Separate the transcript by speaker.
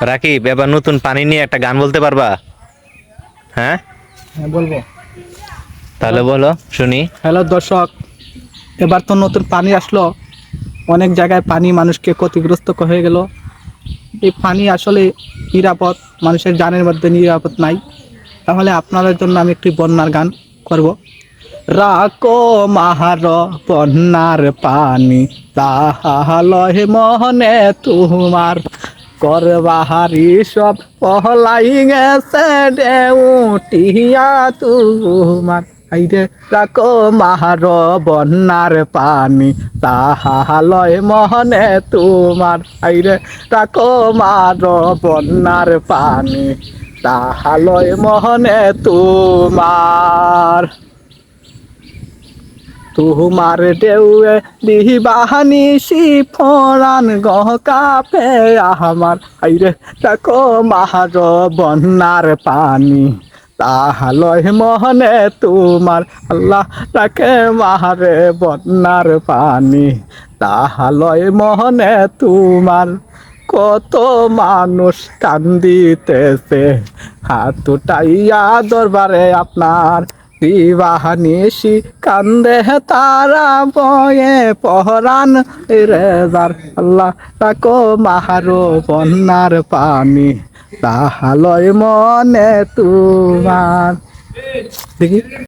Speaker 1: রাকিব এবার নতুন পানি নিয়ে একটা গান বলতে পারবা? হ্যাঁ?
Speaker 2: হ্যাঁ বলব।
Speaker 1: তাহলে বলো শুনি।
Speaker 2: হ্যালো দর্শক এবার তো নতুন পানি আসলো। অনেক জায়গায় পানি মানুষকে ক্ষতিগ্রস্ত হয়ে গেল। এই পানি আসলে নিরাপদ মানুষের জানের মধ্যে নিরাপদ নাই। তাহলে আপনাদের জন্য আমি একটি বন্যার গান করব। রাকো মাহার বন্যার পানি তাহালয় মহনে তোমার করবাহারি সব পহলাই গেছে ডেউটিয়া তোমার। আইরে রাকো মাহার বন্যার পানি তাহালয় মহনে তোমার। আইরে রাকো মার বন্যার পানি তাহালয় মহনে তোমার। তোমার দেউয়ে দিবাহানি সি ফরান গহ কাপে আমার। আইরে দেখো মাহার বন্যার পানি। তাহালয় মহনে তোমার আল্লাহ রাখে মাহারে বন্যার পানি। তাহালয় মহনে তোমার কত মানুষ কান্দিতেছে। হাত উঠাইয়া দরবারে আপনার দিবাহানিসি কান্দে তারা বয়ে পহরান রেজার। আল্লাহ তাকো মাহারো বন্যার পানি, তাহালয় মনে তোমার। দেখি।